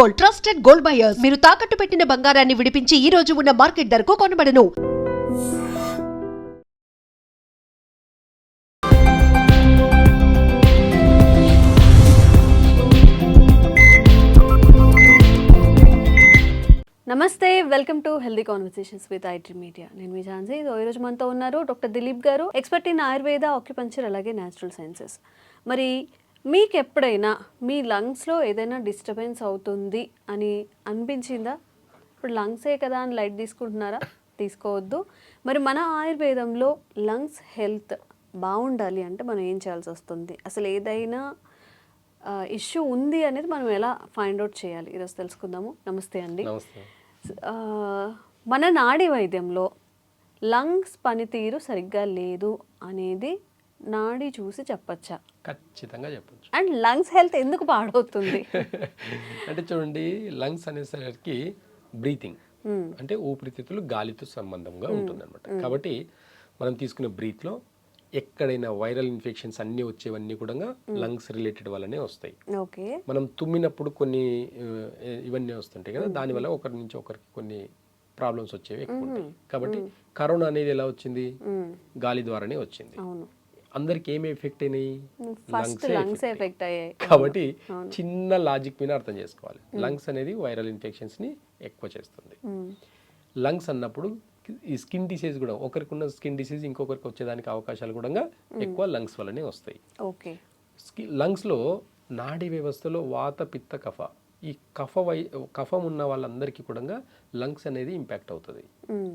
Gold trusted gold buyers. మీరు తాకట్టు పెట్టిన బంగారాన్ని విడిపించి ఈ రోజు ఉన్న మార్కెట్ ధరకు కొనబడను. నమస్తే welcome to healthy conversations with IT media నేను మీ ఝాన్సీ. ఈ రోజు మనతో ఉన్నారు డాక్టర్ దిలీప్ గారు ఎక్స్పర్ట్ ఇన్ ఆయుర్వేద ఆక్యుపంచర్ అలాగే న్యాచురల్ సైన్సెస్. మరి మీకు ఎప్పుడైనా మీ లంగ్స్లో ఏదైనా డిస్టర్బెన్స్ అవుతుంది అని అనిపించిందా? ఇప్పుడు లంగ్సే కదా అని లైట్ తీసుకుంటున్నారా? తీసుకోవద్దు. మరి మన ఆయుర్వేదంలో లంగ్స్ హెల్త్ బాగుండాలి అంటే మనం ఏం చేయాల్సి వస్తుంది? అసలు ఏదైనా ఇష్యూ ఉంది అనేది మనం ఎలా ఫైండ్ అవుట్ చేయాలి? ఈరోజు తెలుసుకుందాము. నమస్తే అండి. మన నాడి వైద్యంలో లంగ్స్ పనితీరు సరిగ్గా లేదు అనేది నాడి చూసి చెప్పచ్చా? ఖచ్చితంగా చెప్పొచ్చు. అండ్ లంగ్స్ హెల్త్ ఎందుకు పాడవుతుంది? అంటే చూడండి లంగ్స్ అనేసరికి బ్రీతింగ్. అంటే ఊపిరితిత్తులు గాలితో సంబంధంగా ఉంటుంది అనమాట కాబట్టి మనం తీసుకునే బ్రీత్లో ఎక్కడైనా వైరల్ ఇన్ఫెక్షన్స్ అన్నీ వచ్చేవన్నీ కూడా లంగ్స్ రిలేటెడ్ వల్లనే వస్తాయి. ఓకే. మనం తుమ్మినప్పుడు కొన్ని ఇవన్నీ వస్తుంటాయి కదా దానివల్ల ఒకరి నుంచి ఒకరికి కొన్ని ప్రాబ్లమ్స్ వచ్చేవి ఎక్కువ ఉంటాయి. కాబట్టి కరోనా అనేది ఎలా వచ్చింది? గాలి ద్వారానే వచ్చింది. అందరికి ఏమి ఎఫెక్ట్ అయినాయి? ఫస్ట్ లంగ్స్ affect ఎఫెక్ట్ అయ్యాయి. కాబట్టి చిన్న లాజిక్ మీద అర్థం చేసుకోవాలి. లంగ్స్ అనేది వైరల్ ఇన్ఫెక్షన్స్ని ఎక్కువ చేస్తుంది. లంగ్స్ అన్నప్పుడు ఈ స్కిన్ డిసీజ్ కూడా ఒకరికి ఉన్న స్కిన్ డిసీజ్ ఇంకొకరికి వచ్చేదానికి అవకాశాలు కూడా ఎక్కువ లంగ్స్ వల్లనే వస్తాయి. ఓకే. లంగ్స్లో నాడీ వ్యవస్థలో వాత పిత్త కఫ ఈ కఫ వై కఫం ఉన్న వాళ్ళందరికీ కూడా లంగ్స్ అనేది ఇంపాక్ట్ అవుతుంది.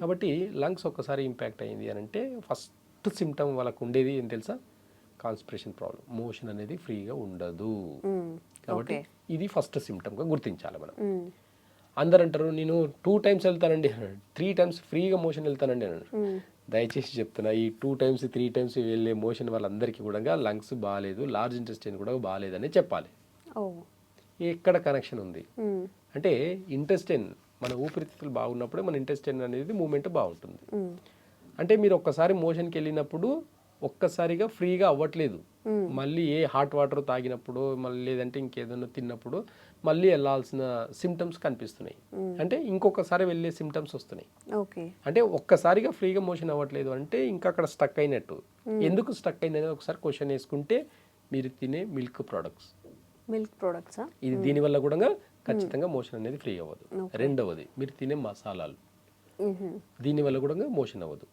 కాబట్టి లంగ్స్ ఒక్కసారి ఇంపాక్ట్ అయింది అని అంటే ఫస్ట్ సిమ్టమ్ వాళ్ళకు ఉండేది ఏం తెలుసా? కాన్స్పిరేషన్ ప్రాబ్లం మోషన్ అనేది ఫ్రీగా ఉండదు. కాబట్టి ఇది ఫస్ట్ సిమ్టమ్గా గుర్తించాలి మనం. అందరు అంటారు నేను టూ టైమ్స్ వెళ్తానండి త్రీ టైమ్స్ ఫ్రీగా మోషన్ వెళ్తానండి అన్నారు మ్మ్. దయచేసి చెప్తున్నా ఈ టూ టైమ్స్ త్రీ టైమ్స్ వెళ్ళే మోషన్ వాళ్ళందరికీ కూడా లంగ్స్ బాగాలేదు లార్జ్ ఇంటెస్టైన్ కూడా బాగాలేదని చెప్పాలి. ఎక్కడ కనెక్షన్ ఉంది. అంటే ఇంటెస్టైన్ మన ఊపిరితిత్తులు బాగున్నప్పుడే మన ఇంటెస్టైన్ అనేది మూమెంట్ బాగుంటుంది. అంటే మీరు ఒక్కసారి మోషన్కి వెళ్ళినప్పుడు ఒక్కసారిగా ఫ్రీగా అవ్వట్లేదు. మళ్ళీ ఏ హాట్ వాటర్ తాగినప్పుడు మళ్ళీ లేదంటే ఇంకేదైనా తిన్నప్పుడు మళ్ళీ వెళ్ళాల్సిన సిమ్టమ్స్ కనిపిస్తున్నాయి. అంటే ఇంకొకసారి వెళ్ళే సిమ్టమ్స్ వస్తున్నాయి. ఓకే. అంటే ఒక్కసారిగా ఫ్రీగా మోషన్ అవ్వట్లేదు అంటే ఇంకా అక్కడ స్టక్ అయినట్టు. ఎందుకు స్టక్ అయింది అనేది ఒకసారి క్వశ్చన్ వేసుకుంటే మీరు తినే మిల్క్ ప్రోడక్ట్స్ మిల్క్ ప్రొడక్ట్సా ఇది దీనివల్ల కూడా ఖచ్చితంగా మోషన్ అనేది ఫ్రీ అవ్వదు. రెండవది మీరు తినే మసాలాలు. దీనివల్ల కూడా మోషన్ అవ్వదు.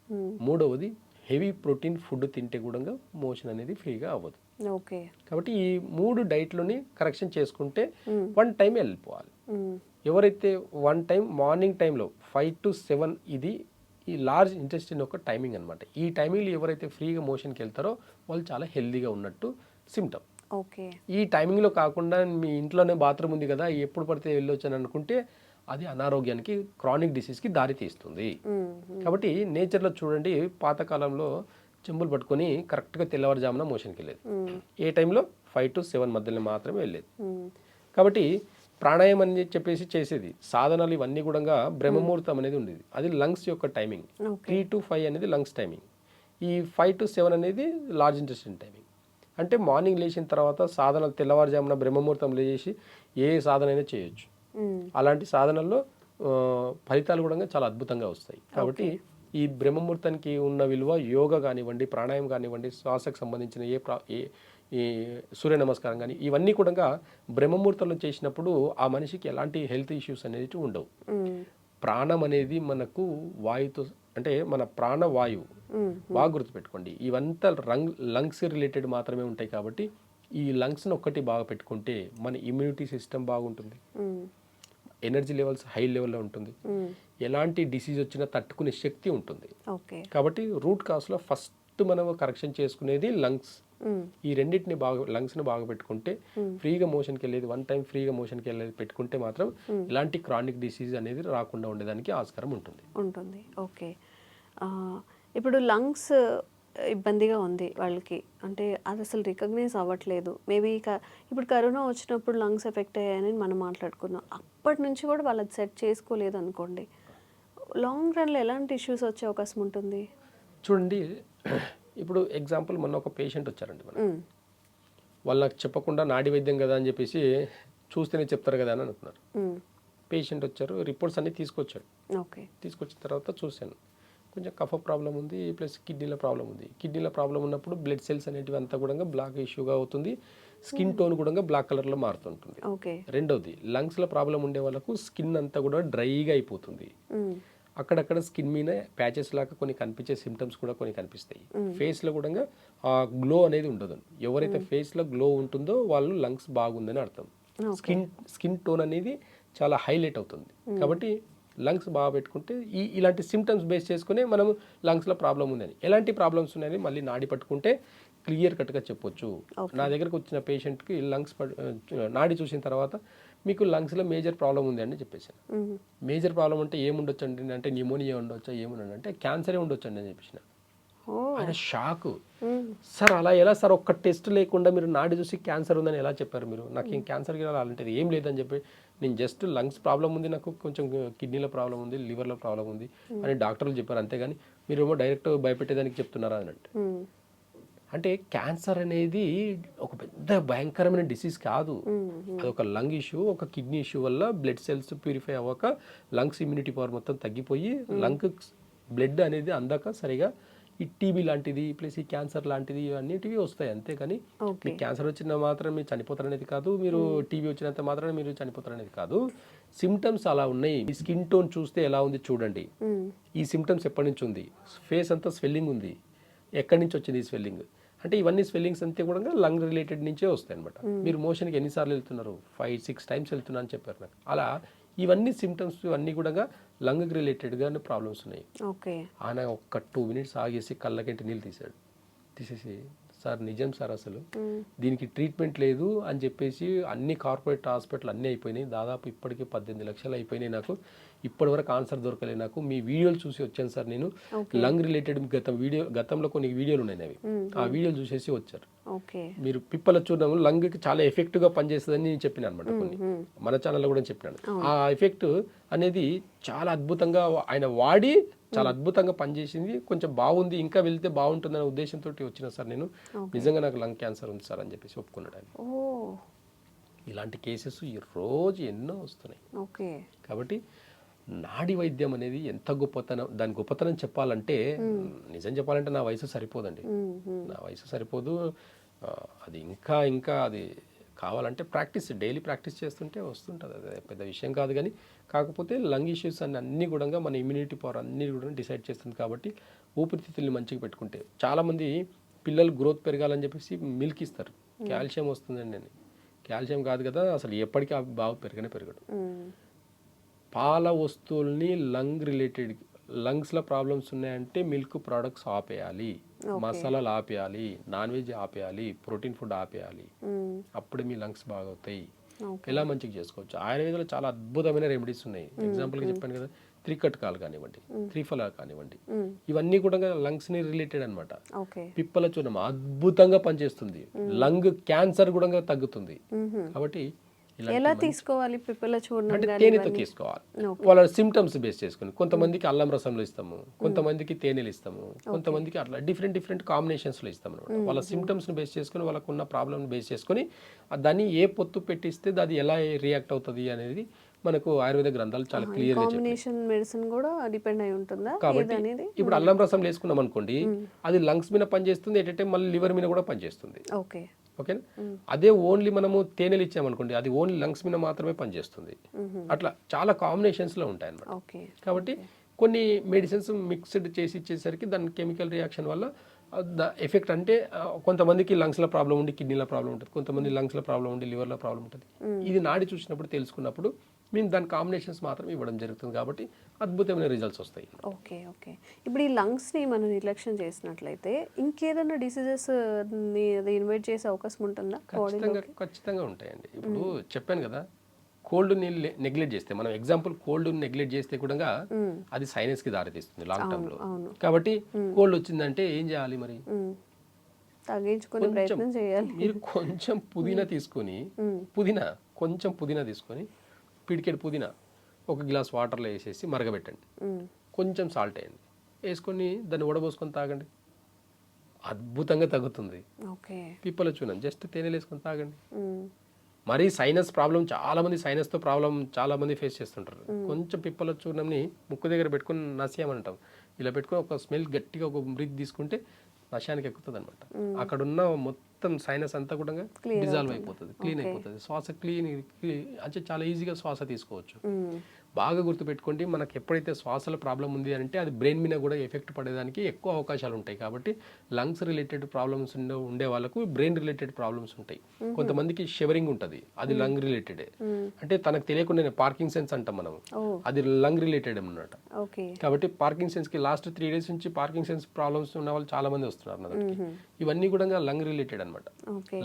మూడవది హెవీ ప్రోటీన్ ఫుడ్ తింటే కూడా మోషన్ అనేది ఫ్రీగా అవ్వదు. ఓకే. కాబట్టి ఈ మూడు డైట్లోని కరెక్షన్ చేసుకుంటే వన్ టైం వెళ్ళిపోవాలి. ఎవరైతే వన్ టైం మార్నింగ్ టైంలో ఫైవ్ టు సెవెన్ ఇది ఈ లార్జ్ ఇంటెస్టిన్ యొక్క టైమింగ్ అనమాట ఈ టైమింగ్లో ఎవరైతే ఫ్రీగా మోషన్కి వెళ్తారో వాళ్ళు చాలా హెల్దీగా ఉన్నట్టు సిమ్టమ్ ఓకే. ఈ టైమింగ్లో కాకుండా మీ ఇంట్లోనే బాత్రూమ్ ఉంది కదా ఎప్పుడు పడితే వెళ్ళొచ్చు అని అనుకుంటే అది అనారోగ్యానికి క్రానిక్ డిసీజ్కి దారి తీస్తుంది మ్మ్. కాబట్టి నేచర్లో చూడండి పాతకాలంలో చెంబులు పట్టుకొని కరెక్ట్గా తెల్లవారుజామున మోషన్కి వెళ్ళేది. ఏ టైంలో? ఫైవ్ టు సెవెన్ మధ్యలో మాత్రమే వెళ్ళేది. కాబట్టి ప్రాణాయామం అని చెప్పేసి చేసేది. సాధనాలు ఇవన్నీ కూడా బ్రహ్మముహూర్తం అనేది ఉండేది. అది లంగ్స్ యొక్క టైమింగ్. త్రీ టు ఫైవ్ అనేది లంగ్స్ టైమింగ్. ఈ ఫైవ్ టు సెవెన్ అనేది లార్జ్ ఇంటెస్టిన్ టైమింగ్. అంటే మార్నింగ్ లేచిన తర్వాత సాధనలు తెల్లవారుజామున బ్రహ్మముహూర్తం లేచి ఏ సాధన అయినా చేయొచ్చు. అలాంటి సాధనల్లో ఫలితాలు కూడా చాలా అద్భుతంగా వస్తాయి. కాబట్టి ఈ బ్రహ్మముహూర్తానికి ఉన్న విలువ యోగా కానివ్వండి ప్రాణాయామం కానివ్వండి శ్వాసకు సంబంధించిన ఏ ప్రా ఏ ఈ సూర్య నమస్కారం కానీ ఇవన్నీ కూడా బ్రహ్మముహూర్తంలో చేసినప్పుడు ఆ మనిషికి ఎలాంటి హెల్త్ ఇష్యూస్ అనేది ఉండవు. మ్మ్. ప్రాణం అనేది మనకు వాయుతో అంటే మన ప్రాణవాయువు మ్మ్. బాగా గుర్తుపెట్టుకోండి. ఇవంతా రంగ్ లంగ్స్ రిలేటెడ్ మాత్రమే ఉంటాయి కాబట్టి ఈ లంగ్స్ని ఒక్కటి బాగా పెట్టుకుంటే మన ఇమ్యూనిటీ సిస్టమ్ బాగుంటుంది. ఎనర్జీ లెవెల్స్ హై లెవెల్లో ఉంటుంది. ఎలాంటి డిసీజ్ వచ్చినా తట్టుకునే శక్తి ఉంటుంది. ఓకే. కాబట్టి రూట్ కాస్లో ఫస్ట్ మనం కరెక్షన్ చేసుకునేది లంగ్స్. ఈ రెండింటిని బాగా లంగ్స్ని బాగా పెట్టుకుంటే ఫ్రీగా మోషన్కి వెళ్ళేది వన్ టైం ఫ్రీగా మోషన్కి వెళ్ళేది పెట్టుకుంటే మాత్రం ఇలాంటి క్రానిక్ డిసీజ్ అనేది రాకుండా ఉండేదానికి ఆస్కారం ఉంటుంది. ఉంటుంది. ఓకే. ఇప్పుడు లంగ్స్ ఇబ్బందిగా ఉంది వాళ్ళకి. అంటే అది అసలు రికగ్నైజ్ అవ్వట్లేదు. మేబీ ఇప్పుడు కరోనా వచ్చినప్పుడు లంగ్స్ ఎఫెక్ట్ అయ్యాయని మనం మాట్లాడుకున్నాం అప్పటి నుంచి కూడా వాళ్ళు అది సెట్ చేసుకోలేదు అనుకోండి. లాంగ్ రన్లో ఎలాంటి ఇష్యూస్ వచ్చే అవకాశం ఉంటుంది? చూడండి ఇప్పుడు ఎగ్జాంపుల్ మొన్న ఒక పేషెంట్ వచ్చారండి మనం. వాళ్ళకి చెప్పకుండా నాడి వైద్యం కదా అని చెప్పేసి చూస్తేనే చెప్తారు కదా అని అనుకున్నారు. పేషెంట్ వచ్చారు రిపోర్ట్స్ అన్నీ తీసుకొచ్చాడు ఓకే. తీసుకొచ్చిన తర్వాత చూశాను. కొంచెం కఫ ప్రాబ్లం ఉంది ప్లస్ కిడ్నీల ప్రాబ్లం ఉంది. కిడ్నీల ప్రాబ్లం ఉన్నప్పుడు బ్లడ్ సెల్స్ అనేటివి అంతా కూడా బ్లాక్ ఇష్యూగా అవుతుంది. స్కిన్ టోన్ కూడా బ్లాక్ కలర్లో మారుతుంటుంది. ఓకే. రెండవది లంగ్స్లో ప్రాబ్లం ఉండే వాళ్ళకు స్కిన్ అంతా కూడా డ్రైగా అయిపోతుంది. మ్మ్. అక్కడక్కడ స్కిన్ మీద ప్యాచెస్ లాగా కొన్ని కనిపించే సిమ్టమ్స్ కూడా కొన్ని కనిపిస్తాయి. ఫేస్లో కూడా ఆ గ్లో అనేది ఉండదు. ఎవరైతే ఫేస్లో గ్లో ఉంటుందో వాళ్ళు లంగ్స్ బాగుందని అర్థం. స్కిన్ స్కిన్ టోన్ అనేది చాలా హైలైట్ అవుతుంది. కాబట్టి లంగ్స్ బాగా పెట్టుకుంటే ఈ ఇలాంటి సిమ్టమ్స్ బేస్ చేసుకుని మనం లంగ్స్లో ప్రాబ్లం ఉందని. ఎలాంటి ప్రాబ్లమ్స్ ఉన్నాయని మళ్ళీ నాడి పట్టుకుంటే క్లియర్ కట్గా చెప్పొచ్చు. నా దగ్గరకు వచ్చిన పేషెంట్కి లంగ్స్ నాడి చూసిన తర్వాత మీకు లంగ్స్లో మేజర్ ప్రాబ్లం ఉంది అని చెప్పేసాను. మేజర్ ప్రాబ్లం అంటే ఏముండొచ్చు అండి అంటే న్యూమోనియా ఉండొచ్చా? ఏముండండి అంటే క్యాన్సరే ఉండొచ్చు అండి అని చెప్పేసిన. ఆయన షాక్. సార్ అలా ఎలా సార్? ఒక్క టెస్ట్ లేకుండా మీరు నాడి చూసి క్యాన్సర్ ఉందని ఎలా చెప్పారు మీరు? నాకు ఏం క్యాన్సర్ అలాంటిది ఏం లేదని చెప్పి నేను జస్ట్ లంగ్స్ ప్రాబ్లం ఉంది నాకు కొంచెం కిడ్నీలో ప్రాబ్లం ఉంది లివర్లో ప్రాబ్లం ఉంది అని డాక్టర్లు చెప్పారు. అంతేగాని మీరేమో డైరెక్ట్ భయపెట్టేదానికి చెప్తున్నారా అని అంటే మ్మ్. అంటే క్యాన్సర్ అనేది ఒక పెద్ద భయంకరమైన డిసీజ్ కాదు. అది ఒక లంగ్ ఇష్యూ ఒక కిడ్నీ ఇష్యూ వల్ల బ్లడ్ సెల్స్ ప్యూరిఫై అవ్వక లంగ్స్ ఇమ్యూనిటీ పవర్ మొత్తం తగ్గిపోయి లంగ్ బ్లడ్ అనేది అందాక సరిగా ఈ టీబీ లాంటిది ప్లస్ ఈ క్యాన్సర్ లాంటిది అన్నిటివి వస్తాయి అంతేకాని మీకు క్యాన్సర్ వచ్చిన మాత్రం మీరు చనిపోతారనేది కాదు మీరు టీబీ వచ్చినంత మాత్రం మీరు చనిపోతారనేది కాదు. సిమ్టమ్స్ అలా ఉన్నాయి. ఈ స్కిన్ టోన్ చూస్తే ఎలా ఉంది చూడండి. ఈ సిమ్టమ్స్ ఎప్పటి నుంచి ఉంది? ఫేస్ అంతా స్వెల్లింగ్ ఉంది. ఎక్కడి నుంచి వచ్చింది ఈ స్వెల్లింగ్ అంటే ఇవన్నీ స్వెల్లింగ్స్ అంతే కూడా లంగ్ రిలేటెడ్ నుంచే వస్తాయి అనమాట మీరు మోషన్కి ఎన్నిసార్లు వెళ్తున్నారు? ఫైవ్ సిక్స్ టైమ్స్ వెళ్తున్నా అని చెప్పారు నాకు. అలా ఇవన్నీ సిమ్టమ్స్ అన్నీ కూడా లంగ్కి రిలేటెడ్గా ప్రాబ్లమ్స్ ఉన్నాయి. ఓకే. ఆయన ఒక్క టూ మినిట్స్ ఆగేసి కళ్ళకంటి నీళ్ళు తీశాడు. తీసేసి సార్ నిజం సార్ అసలు. దీనికి ట్రీట్మెంట్ లేదు అని చెప్పేసి అన్ని కార్పొరేట్ హాస్పిటల్ అన్నీ అయిపోయినాయి. దాదాపు ఇప్పటికి పద్దెనిమిది లక్షలు అయిపోయినాయి నాకు. ఇప్పటి వరకు ఆన్సర్ దొరకలేదు నాకు. మీ వీడియోలు చూసి వచ్చాను సార్ నేను. లంగ్ రిలేటెడ్ గతం వీడియో గతంలో కొన్ని వీడియోలు ఉన్నాయి అవి. ఆ వీడియోలు చూసేసి వచ్చారు. మీరు పిప్పల చూడడం లంగ్కి చాలా ఎఫెక్ట్గా పనిచేస్తుందని నేను చెప్పిన అనమాట కొన్ని. మన ఛానల్లో కూడా చెప్పినాను. ఆ ఎఫెక్ట్ అనేది చాలా అద్భుతంగా ఆయన వాడి చాలా అద్భుతంగా పనిచేసింది. కొంచెం బాగుంది ఇంకా వెళ్తే బాగుంటుందనే ఉద్దేశంతో వచ్చిన సార్ నేను. నిజంగా నాకు లంగ్ క్యాన్సర్ ఉంది సార్ అని చెప్పేసి ఒప్పుకున్నాడు ఆయన. ఇలాంటి కేసెస్ ఈ రోజు ఎన్నో వస్తున్నాయి. ఓకే. కాబట్టి నాడి వైద్యం అనేది ఎంత గొప్పతనం దాని గొప్పతనం చెప్పాలంటే నిజం చెప్పాలంటే నా వయసు సరిపోదండి. నా వయసు సరిపోదు. ఆ, అది ఇంకా ఇంకా అది కావాలంటే ప్రాక్టీస్ డైలీ ప్రాక్టీస్ చేస్తుంటే వస్తుంటుంది. అది పెద్ద విషయం కాదు కానీ కాకపోతే లంగ్ ఇష్యూస్ అన్ని అన్ని కూడా మన ఇమ్యూనిటీ పవర్ అన్ని కూడా డిసైడ్ చేస్తుంది కాబట్టి ఊపిరితిత్తుల్ని మంచిగా పెట్టుకుంటే. చాలామంది పిల్లలు గ్రోత్ పెరగాలని చెప్పేసి మిల్క్ ఇస్తారు. కాల్షియం వస్తుందండి. అని కాల్షియం కాదు కదా అసలు ఎప్పటికీ అవి బాగా పెరగనే పెరగడు. పాల వస్తువుల్ని లంగ్ రిలేటెడ్ లంగ్స్లో ప్రాబ్లమ్స్ ఉన్నాయంటే మిల్క్ ప్రోడక్ట్స్ ఆపేయాలి మసాలాలు ఆపేయాలి నాన్ వెజ్ ఆపేయాలి ప్రోటీన్ ఫుడ్ ఆపేయాలి. అప్పుడే మీ లంగ్స్ బాగవుతాయి. ఎలా మంచిగా చేసుకోవచ్చు? ఆయుర్వేదంలో చాలా అద్భుతమైన రెమెడీస్ ఉన్నాయి. ఎగ్జాంపుల్గా చెప్పాను కదా త్రికట్కాలు కానివ్వండి త్రిఫలాలు కానివ్వండి. ఇవన్నీ కూడా లంగ్స్ని రిలేటెడ్ అన్నమాట. ఓకే. పిప్పల చూర్ణం అద్భుతంగా పనిచేస్తుంది. లంగ్ క్యాన్సర్ కూడా తగ్గుతుంది. కాబట్టి ఎలా తీసుకోవాలి పిప్పల చూడడం అంటే తేనెతో తీసుకోవాలి. వాళ్ళ సిమ్టమ్స్ బేస్ చేసుకుని. కొంతమందికి అల్లం రసంలో ఇస్తాము. కొంతమందికి తేనెలు ఇస్తాము. కొంతమందికి అట్లా డిఫరెంట్ డిఫరెంట్ కాంబినేషన్స్లో ఇస్తాం అనమాట వాళ్ళ సిమ్టమ్స్ని బేస్ చేసుకుని వాళ్ళకు ఉన్న ప్రాబ్లమ్ని బేస్ చేసుకుని దాన్ని ఏ పొత్తు పెట్టిస్తే అది ఎలా రియాక్ట్ అవుతుంది అనేది మనకు ఆయుర్వేద గ్రంథాలు చాలా కాంబినేషన్ మెడిసిన్ కూడా డిపెండ్ అయి ఉంటుందా? కాబట్టి ఇప్పుడు అల్లం రసం వేసుకున్నాం అనుకోండి అది లంగ్స్ మీద పనిచేస్తుంది ఎట్ మళ్ళీ లివర్ మీద కూడా పనిచేస్తుంది. ఓకే. ఓకేనా అదే ఓన్లీ మనము తేనెలు ఇచ్చామనుకోండి అది ఓన్లీ లంగ్స్ మీద మాత్రమే పనిచేస్తుంది. అట్లా చాలా కాంబినేషన్స్లో ఉంటాయి అన్నమాట ఓకే. కాబట్టి కొన్ని మెడిసిన్స్ మిక్స్డ్ చేసి ఇచ్చేసరికి దాని కెమికల్ రియాక్షన్ వల్ల ద ఎఫెక్ట్ అంటే కొంతమందికి లంగ్స్లో ప్రాబ్లం ఉండి కిడ్నీలో ప్రాబ్లం ఉంటుంది కొంతమంది లంగ్స్లో ప్రాబ్లం ఉండి లివర్లో ప్రాబ్లం ఉంటుంది. ఇది నాడి చూసినప్పుడు తెలుసుకున్నప్పుడు మేము దాని కాంబినేషన్స్ మాత్రం ఇవ్వడం జరుగుతుంది కాబట్టి అద్భుతమైన రిజల్ట్స్ వస్తాయి. Okay okay. ఇప్పుడు ఈ లంగ్స్ని మనం నిర్లక్ష్యం చేసినట్లయితే ఇంకేదైనా డిసీజెస్ ఇన్వైట్ చేసే అవకాశం ఉంటుందా ఖచ్చితంగా ఖచ్చితంగా ఉంటాయండి. ఇప్పుడు చెప్పాను కదా కోల్డ్ నెగ్లెక్ట్ చేస్తే మనం ఎగ్జాంపుల్ కోల్డ్ నెగ్లెక్ట్ చేస్తే కూడా అది సైనస్కి దారితీస్తుంది లాంగ్ టర్మ్లో. కాబట్టి కోల్డ్ వచ్చిందంటే ఏం చేయాలి మరి. తగ్గించుకునే ప్రయత్నం చేయాలి. మీరు కొంచెం పుదీనా తీసుకొని పుదీనా కొంచెం పుదీనా తీసుకొని పిడికెడు పుదీనా ఒక గ్లాస్ వాటర్లో వేసేసి మరగబెట్టండి. కొంచెం సాల్ట్ వేయండి. వేసుకొని దాన్ని ఉడబోసుకొని తాగండి. అద్భుతంగా తగ్గుతుంది. ఓకే. పిప్పల చూనం జస్ట్ తేనెలు వేసుకొని తాగండి. మరి సైనస్ ప్రాబ్లం చాలా మంది సైనస్తో ప్రాబ్లం చాలా మంది ఫేస్ చేస్తుంటారు. కొంచెం పిప్పల చూర్ణంని ముక్కు దగ్గర పెట్టుకుని నసియమంటాం. ఇలా పెట్టుకుని ఒక స్మెల్ గట్టిగా ఒక బ్రీత్ తీసుకుంటే నశానికి ఎక్కుతుంది అనమాట అక్కడ ఉన్న మొత్తం సైనస్ అంతా కూడా డిజాల్వ్ అయిపోతుంది క్లీన్ అయిపోతుంది. శ్వాస క్లీన్ అంటే చాలా ఈజీగా శ్వాస తీసుకోవచ్చు. బాగా గుర్తుపెట్టుకోండి మనకు ఎప్పుడైతే శ్వాసలో ప్రాబ్లం ఉంది అంటే అది బ్రెయిన్ మీద కూడా ఎఫెక్ట్ పడేదానికి ఎక్కువ అవకాశాలు ఉంటాయి కాబట్టి లంగ్స్ రిలేటెడ్ ప్రాబ్లమ్స్ ఉండే వాళ్ళకు బ్రెయిన్ రిలేటెడ్ ప్రాబ్లమ్స్ ఉంటాయి. కొంతమందికి షివరింగ్ ఉంటుంది అది లంగ్ రిలేటెడే. అంటే తనకు తెలియకుండా పార్కింగ్ సెన్స్ అంటాం మనం అది లంగ్ రిలేటెడ్ అన్నమాట. ఓకే. కాబట్టి పార్కింగ్ సెన్స్కి లాస్ట్ త్రీ డేస్ నుంచి పార్కింగ్ సెన్స్ ప్రాబ్లమ్స్ ఉన్న వాళ్ళు చాలా మంది వస్తున్నారు నా దగ్గరికి. ఇవన్నీ కూడా లంగ్ రిలేటెడ్ అనమాట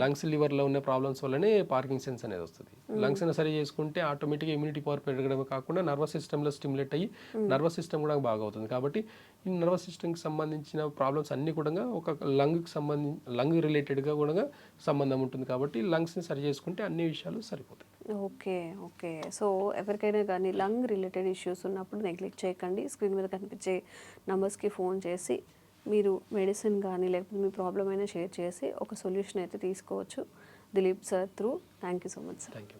లంగ్స్ లివర్లో ఉన్న ప్రాబ్లమ్స్ వల్లనే పార్కింగ్ సెన్స్ అనేది వస్తుంది. లంగ్స్ సరి చేసుకుంటే ఆటోమేటిక్గా ఇమ్యూనిటీ పవర్ పెరగడమే కాకుండా నర్వస్ సిస్టమ్లో స్టిమ్యులేట్ అయ్యి నర్వస్ సిస్టమ్ కూడా బాగా అవుతుంది కాబట్టి ఈ నర్వస్ సిస్టమ్కి సంబంధించిన ప్రాబ్లమ్స్ అన్ని కూడా ఒక లంగ్కి సంబంధించి లంగ్ రిలేటెడ్గా కూడా సంబంధం ఉంటుంది. కాబట్టి లంగ్స్ని సరి చేసుకుంటే అన్ని విషయాలు సరిపోతాయి. Okay okay. సో ఎవరికైనా కానీ లంగ్ రిలేటెడ్ ఇష్యూస్ ఉన్నప్పుడు నెగ్లెక్ట్ చేయకండి. స్క్రీన్ మీద కనిపించే నంబర్స్కి ఫోన్ చేసి మీరు మెడిసిన్ కానీ లేకపోతే మీ ప్రాబ్లం అయినా షేర్ చేసి ఒక సొల్యూషన్ అయితే తీసుకోవచ్చు. Dilip sir through thank you so much sir thank you